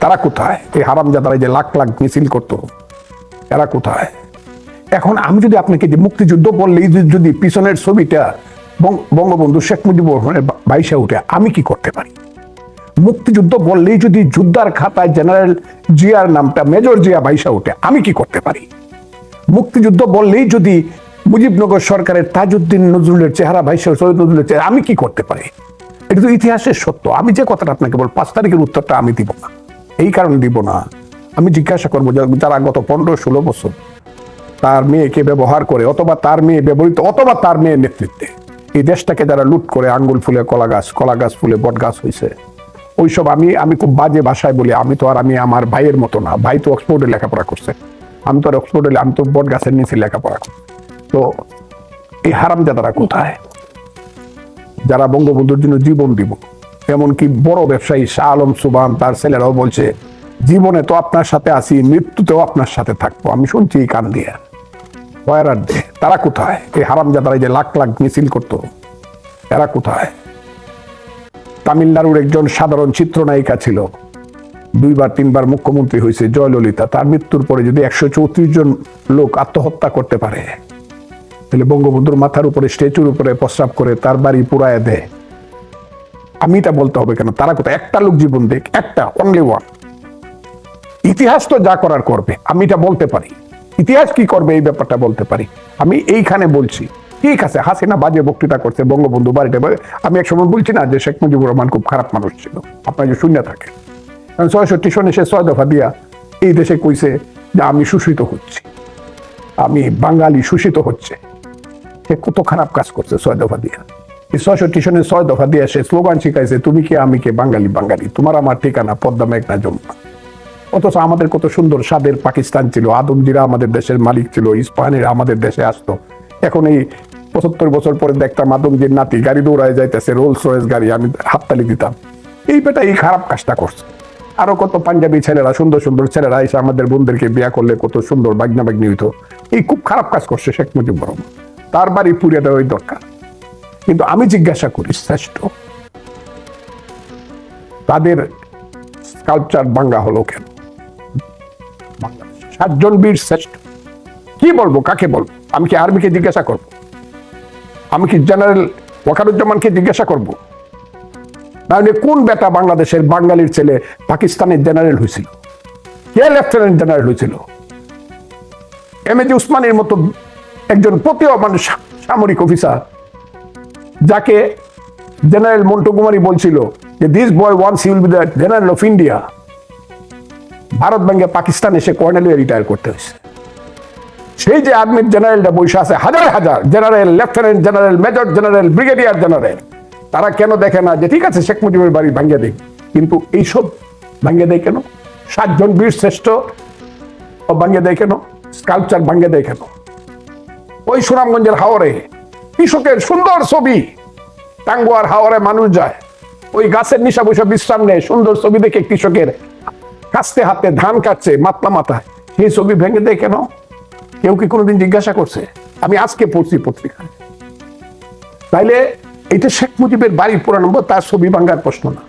তারা কোথায়? এই হারামজাদারা যে লাখ লাখ মিছিল করতো, এরা কোথায়? এখন আমি যদি আপনাকে যে মুক্তিযুদ্ধ বললেই যদি- পিছনের ছবিটা বঙ্গ- বঙ্গবন্ধু শেখ মুজিবুর রহমানের বাইশে উঠে, আমি কি করতে পারি? মুক্তিযুদ্ধ বললেই যদি যুদ্ধার খাতায় জেনারেল জিয়ার নামটা মেজর জিয়া বাইশা উঠে, আমি কি করতে পারি? মুক্তিযুদ্ধ বললেই যদি মুজিবনগর সরকারের তাজউদ্দিন নজরুলের চেহারা ভাইসা সৈয়দ নজরুলের চেহারা, আমি কি করতে পারি? এটা তো ইতিহাসের সত্য। আমি যে কথাটা আপনাকে বল পাঁচ তারিখের উত্তরটা আমি দিব না। এই কারণে দিব না। আমি জিজ্ঞাসা করব যারা গত পনেরো, ষোলো বছর, তার মেয়েকে ব্যবহার করে, অথবা তার মেয়ে ব্যবহৃত, অথবা তার মেয়ের নেতৃত্বে। এই দেশটাকে যারা লুট করে, আঙ্গুল ফুলে কলা গাছ কলা গাছ ফুলে বট গাছ হয়েছে ওইসব আমি আমি খুব বাজে ভাষায় বলি, আমি তো আর আমি আমার ভাইয়ের মতো না। ভাই তো অক্সফোর্ডে লেখাপড়া করছে। আমি তো আর অক্সফোর্ডে আমি তো বট গাছের নিচে লেখাপড়া করছি তো এই হারাম হারামজাদারা কোথায়? যারা বঙ্গবন্ধুর জন্য জীবন দিব। এমনকি বড় ব্যবসায়ী শাহ আলম সুবান তার ছেলেরাও বলছে, জীবনে তো আপনার সাথে আছি, মৃত্যুতেও আপনার সাথে থাকব। আমি শুনছি এই কান দিয়ে। ফয়ারার দে তারা কোথায়? এই হারামজাদারা যে লাখ লাখ মিছিল করতো, এরা কোথায়? তামিলনাড়ুর একজন সাধারণ চিত্রনায়িকা ছিল। দুইবার, তিনবার মুখ্যমন্ত্রী হয়েছে জয়ললিতা। তার মৃত্যুর পরে যদি একশো চৌত্রিশ জন লোক আত্মহত্যা করতে পারে তাহলে বঙ্গবন্ধুর মাথার উপরে, স্ট্যাচুর উপরে প্রস্রাব করে তার বাড়ি পুরায় দেয়। আমি এটা বলতে হবে কেন? তারা কোথায়? একটা লোক জীবন দেখ, একটা অনলি ওয়ান ইতিহাস তো যা করার করবে, আমি এটা বলতে পারি। ইতিহাস কি করবে এই ব্যাপারটা বলতে পারি। আমি এইখানে বলছি, ঠিক আছে, হাসিনা বাজে বক্তৃতা করছে বঙ্গবন্ধু বাড়িতে আমি এক সময় বলছি না যে শেখ মুজিবুর রহমান খুব খারাপ মানুষ ছিল। আপনার যে শূন্য থাকে কারণ ছয়ষট্টি সনে সে ছয় দফা দিয়া এই দেশে কইছে যে আমি শোষিত হচ্ছি। আমি বাঙালি শোষিত হচ্ছে। সে কত খারাপ কাজ করছে ছয় দফা দিয়া। এই সনে ছয় দফা দিয়ে সে স্লোগান শিখাইছে, তুমি আমি কে বাঙালি বাঙালি? তোমার আমার ঠিকানা, পদ্মা মেঘনা অথচ আমাদের কত সুন্দর স্বাদের পাকিস্তান ছিল, আদমজিরা আমাদের দেশের মালিক ছিল, ইস্পাহানিরা আমাদের দেশে আসতো। এখন এই পঁচাত্তর বছর পরে দেখতাম আদমজির নাতি গাড়ি দৌড়ায় যাইতেছে রোলস রয়েস গাড়ি আমি হাততালি দিতাম। এই বেটা এই খারাপ কাজটা করছে। আরও কত পাঞ্জাবি ছেলেরা, সুন্দর সুন্দর ছেলেরা এসে আমাদের বোনদেরকে বিয়া করলে কত সুন্দর বাগনা বাগনি হইতো। এই খুব খারাপ কাজ করছে শেখ মুজিবুর রহমান। তার বাড়ি পুড়িয়ে দেওয়াই দরকার। কিন্তু আমি জিজ্ঞাসা করি, শ্রেষ্ঠ, তাদের স্কাল্পচার বাঙ্গা হলো কেন? সাতজন বীর শ্রেষ্ঠ। কি বলব, কাকে বলব? আমি কি আর্মিকে জিজ্ঞাসা করব? আমি কি জেনারেল ওয়াকারুজ্জামানকে জিজ্ঞাসা করব? তাহলে কোন বেটা বাংলাদেশের বাঙালির ছেলে পাকিস্তানের জেনারেল হয়েছিল? কে লেফটেন্যান্ট জেনারেল হয়েছিল? এম এজ উসমানের মতো একজন প্রতিভাবান সা- সামরিক অফিসার, যাকে জেনারেল মন্টু কুমারী বলছিল যে this boy once will be the general of India Bharat ব্যাংকে পাকিস্তান এসে কর্নেল রিটায়ার করতে হয়েছে। সেই যে আর্মির জেনারেলটা বসে আছে, হাজার হাজার general, lieutenant general, major general, brigadier general, তারা কেন দেখে না যে, ঠিক আছে, শেখ মুজিবের বাড়ি ভাঙ্গে দেয় কিন্তু এইসব ভাঙ্গে দেয় কেন? সাতজন বীর শ্রেষ্ঠ ভাঙ্গে দেয় কেন? স্কাল্পচার ভাঙ্গে দেয় কেন? ওই সুনামগঞ্জের হাওরে। কৃষকের সুন্দর ছবি। টাঙ্গুয়ার হাওরে মানুষ যায়। ওই গাছের নিশা বসে বিশ্রাম নেয়। সুন্দর ছবি দেখে কৃষকের কাস্তে হাতে ধান কাটছে মাতলা মাথায়। সেই ছবি ভেঙে দেয় কেন? কেউ কি কোনোদিন জিজ্ঞাসা করছে? আমি আজকে পড়ছি পত্রিকায়। তাইলে এটা শেখ মুজিবের বাড়ি পুরানো তার ছবি ভাঙ্গার প্রশ্ন না।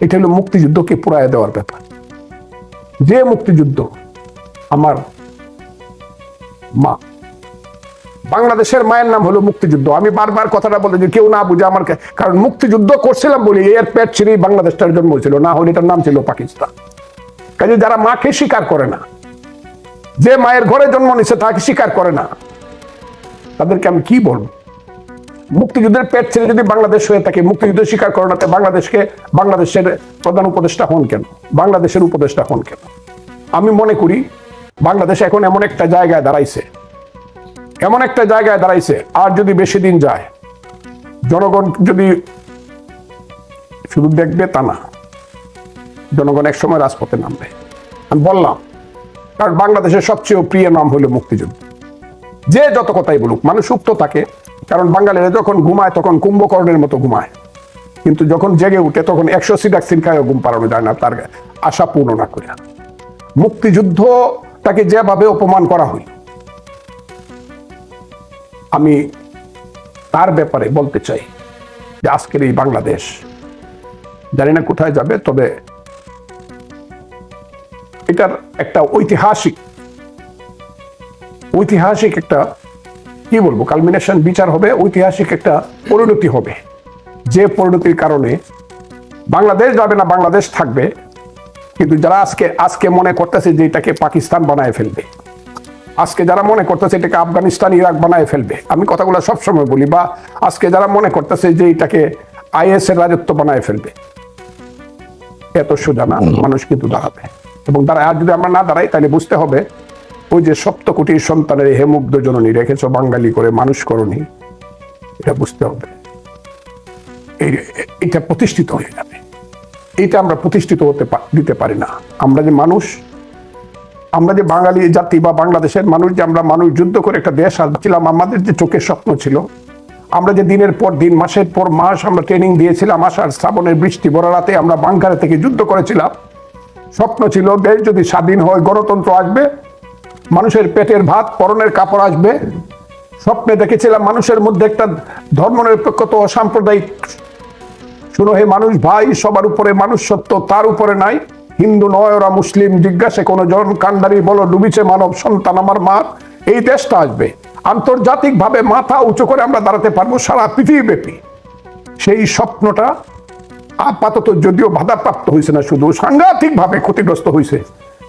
এটা হলো মুক্তিযুদ্ধকে পুরায় দেওয়ার ব্যাপার। যে মুক্তিযুদ্ধ আমার মা বাংলাদেশের মায়ের নাম হলো মুক্তিযুদ্ধ। আমি বারবার কথাটা বলে যে কেউ না বুঝে আমার কারণ মুক্তিযুদ্ধ করছিলাম বলে এর পেট ছিঁড়েই বাংলাদেশটার জন্ম হয়েছিল, না হলে এটার নাম ছিল পাকিস্তান। কাজে যারা মাকে স্বীকার করে না, যে মায়ের ঘরে জন্ম নিছে তাকে স্বীকার করে না, তাদেরকে আমি কি বলব? মুক্তিযুদ্ধের পেট ছেড়ে যদি বাংলাদেশ হয়ে থাকে, মুক্তিযুদ্ধ স্বীকার করে না বাংলাদেশকে বাংলাদেশের প্রধান উপদেষ্টা হন কেন? বাংলাদেশের উপদেষ্টা হন কেন? আমি মনে করি বাংলাদেশ এখন এমন একটা জায়গায় দাঁড়াইছে এমন একটা জায়গায় দাঁড়াইছে, আর যদি বেশি দিন যায়, জনগণ যদি শুধু দেখবে তা না, জনগণ এক সময় রাজপথে নামবে। আমি বললাম, কারণ বাংলাদেশের সবচেয়ে প্রিয় নাম হলো মুক্তিযুদ্ধ। যে যত কথাই বলুক, মানুষ সুপ্ত থাকে, কারণ বাঙালিরা যখন ঘুমায়, তখন কুম্ভকর্ণের মতো ঘুমায়। কিন্তু যখন জেগে উঠে, তখন একশো সিডাক্সিন খায়ও ঘুম পাড়ানো যায় না, তার আশা পূর্ণ না করে মুক্তিযুদ্ধ তাকে যেভাবে অপমান করা হইল আমি তার ব্যাপারে বলতে চাই যে আজকের এই বাংলাদেশ, জানি না কোথায় যাবে, তবে এটার একটা ঐতিহাসিক ঐতিহাসিক একটা, কি বলব কালমিনেশন বিচার হবে, ঐতিহাসিক একটা পরিণতি হবে। যে পরিণতির কারণে বাংলাদেশ যাবে না, বাংলাদেশ থাকবে। কিন্তু যারা আজকে আজকে মনে করতেছে যে এটাকে পাকিস্তান বানায় ফেলবে আজকে যারা মনে করতেছে এটাকে আফগানিস্তান ইরাক বানায় ফেলবে আমি কথাগুলো সবসময় বলি বা আজকে যারা মনে করতেছে যে এটাকে আইএস এর রাজত্ব বানায় ফেলবে এত সোজা না মানুষ কিন্তু দাঁড়াবে। এবং দাঁড়া আর যদি আমরা না দাঁড়াই তাহলে বুঝতে হবে ওই যে সপ্ত কোটি সন্তানের হে মুগ্ধ জননী রেখেছ বাঙালি করে মানুষ করনি এটা বুঝতে হবে। এটা প্রতিষ্ঠিত হয়ে যাবে। এটা আমরা প্রতিষ্ঠিত হতে দিতে পারি না। আমরা যে মানুষ আমরা যে বাঙালি জাতি বা বাংলাদেশের মানুষ, যে আমরা মানুষ যুদ্ধ করে একটা দেশ আসছিলাম আমাদের যে চোখের স্বপ্ন ছিল, আমরা যে দিনের পর দিন, মাসের পর মাস আমরা ট্রেনিং দিয়েছিলাম, আষাঢ় শ্রাবণের বৃষ্টি বড় রাতে আমরা বাংকারে থেকে যুদ্ধ করেছিলাম। স্বপ্ন ছিল, দেশ যদি স্বাধীন হয়, গণতন্ত্র আসবে, মানুষের পেটের ভাত, পরনের কাপড় আসবে। স্বপ্নে দেখেছিলাম মানুষের মধ্যে একটা ধর্মনিরপেক্ষতা ও সাম্প্রদায়িক, শুনো হে মানুষ ভাই, সবার উপরে মানুষ সত্য, তার উপরে নাই। হিন্দু নয়, ওরা মুসলিম, জিজ্ঞাসে কোনো জন কান্ডারি বলো, ডুবিছে মানব সন্তান, আমার মা, এই দেশটা আসবে। আন্তর্জাতিক ভাবে মাথা উঁচু করে আমরা দাঁড়াতে পারব সারা পৃথিবীব্যাপী। সেই স্বপ্নটা আপাতত যদিও বাধাপ্রাপ্ত হয়েছে না, শুধু সাংঘাতিক ভাবে ক্ষতিগ্রস্ত হয়েছে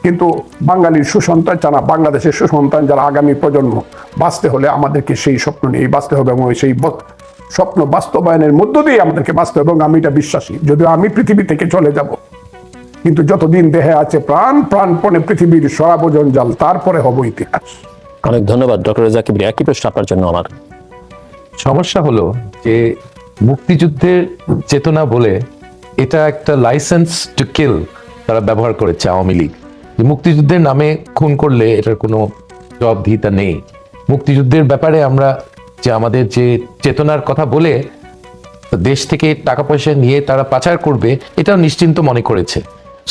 কিন্তু বাঙালির সুসন্তান যারা বাংলাদেশের সুসন্তান, যারা আগামী প্রজন্ম বাঁচতে হলে আমাদেরকে সেই স্বপ্ন নিয়ে বাঁচতে হবে এবং সেই স্বপ্ন বাস্তবায়নের মধ্য দিয়ে আমাদেরকে বাঁচতে হবে এবং আমি এটা বিশ্বাসী। যদিও আমি পৃথিবী থেকে চলে যাব কিন্তু যতদিন দেহে আছে প্রাণ প্রাণপণে পৃথিবীর সরাবজন জাল তারপরে হব ইতিহাস। অনেক ধন্যবাদ ডক্টর রেজা কিবরি একই প্রশ্ন আপনার জন্য আমার। সমস্যা হলো যে মুক্তিযুদ্ধের চেতনা বলে এটা একটা লাইসেন্স টু কিল তারা ব্যবহার করেছে আওয়ামী লীগ। যে মুক্তিযুদ্ধের নামে খুন করলে এটার কোনো জবাবদিহিতা নেই। মুক্তিযুদ্ধের ব্যাপারে আমরা যে আমাদের যে চেতনার কথা বলে দেশ থেকে টাকা পয়সা নিয়ে তারা পাচার করবে এটাও নিশ্চিন্ত মনে করেছে।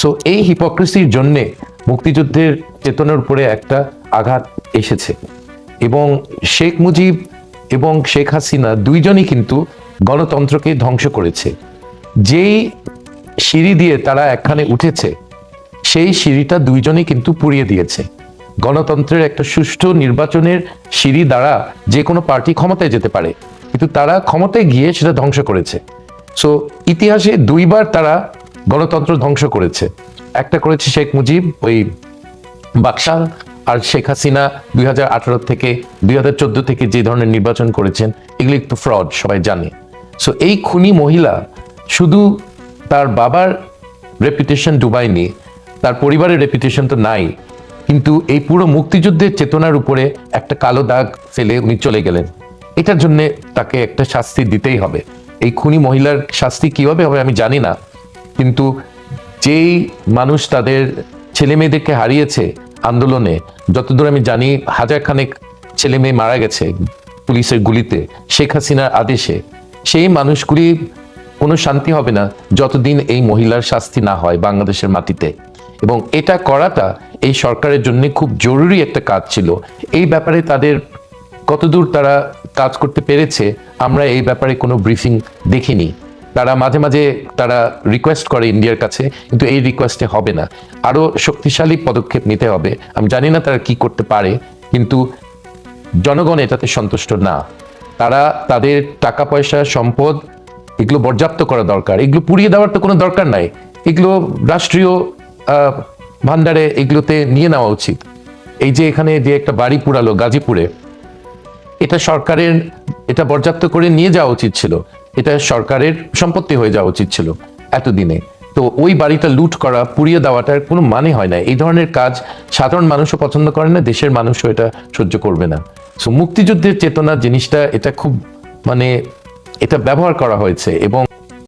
সো এই হিপোক্রেসির জন্যে মুক্তিযুদ্ধের চেতনার উপরে একটা আঘাত এসেছে। এবং শেখ মুজিব এবং শেখ হাসিনা দুইজনই কিন্তু গণতন্ত্রকে ধ্বংস করেছে। যেই সিঁড়ি দিয়ে তারা একখানে উঠেছে, সেই সিঁড়িটা দুইজনেই কিন্তু পুড়িয়ে দিয়েছে। গণতন্ত্রের একটা সুষ্ঠু নির্বাচনের সিঁড়ি দ্বারা যে কোনো পার্টি ক্ষমতায় যেতে পারে, কিন্তু তারা ক্ষমতায় গিয়ে সেটা ধ্বংস করেছে। সো ইতিহাসে দুইবার তারা গণতন্ত্র ধ্বংস করেছে। একটা করেছে শেখ মুজিব, ওই বাকশাল, আর শেখ হাসিনা দুই হাজার আঠারো থেকে, দুই হাজার চোদ্দ থেকে যে ধরনের নির্বাচন করেছেন, এগুলি একটু ফ্রড সবাই জানে। সো এই খুনি মহিলা শুধু তার বাবার রেপুটেশন ডুবায়নি, তার পরিবারের রেপুটেশন তো নাই, কিন্তু এই পুরো মুক্তিযুদ্ধের চেতনার উপরে একটা কালো দাগ ফেলে উনি চলে গেলেন। এটার জন্যে তাকে একটা শাস্তি দিতেই হবে। এই খুনি মহিলার শাস্তি কীভাবে হবে আমি জানি না। কিন্তু যেই মানুষ তাদের ছেলে মেয়েদেরকে হারিয়েছে আন্দোলনে, যতদূর আমি জানি হাজার খানেক ছেলে মেয়ে মারা গেছে পুলিশের গুলিতে, শেখ হাসিনার আদেশে। সেই মানুষগুলি কোনো শান্তি হবে না যতদিন এই মহিলার শাস্তি না হয় বাংলাদেশের মাটিতে। এবং এটা করাটা এই সরকারের জন্য খুব জরুরি একটা কাজ ছিল। এই ব্যাপারে তাদের কতদূর তারা কাজ করতে পেরেছে, আমরা এই ব্যাপারে কোনো ব্রিফিং দেখিনি। তারা মাঝে মাঝে তারা রিকোয়েস্ট করে ইন্ডিয়ার কাছে, কিন্তু এই রিকোয়েস্টে হবে না। আরও শক্তিশালী পদক্ষেপ নিতে হবে। আমি জানি না তারা কি করতে পারে, কিন্তু জনগণ এটাতে সন্তুষ্ট না। তারা তাদের টাকা, পয়সা, সম্পদ এগুলো বরজাপ্ত করা দরকার। এগুলো পুড়িয়ে দেওয়ার তো কোনো দরকার নাই। এগুলো রাষ্ট্রীয় ভান্ডারে এগুলোতে নিয়ে নেওয়া উচিত। এই যে এখানে যে একটা বাড়ি পুরালো গাজীপুরে, এটা সরকারের, এটা বরজাপ্ত করে নিয়ে যাওয়া উচিত ছিল। এটা সরকারের সম্পত্তি হয়ে যাওয়া উচিত ছিল এতদিনে। তো ওই বাড়িটা লুট করা, পুড়িয়ে দেওয়াটার কোনো মানে হয় না। এই ধরনের কাজ সাধারণ মানুষও পছন্দ করে না, দেশের মানুষও এটা সহ্য করবে না। সো মুক্তিযুদ্ধের চেতনা জিনিসটা এটা খুব মানে এটা ব্যবহার করা হয়েছে এবং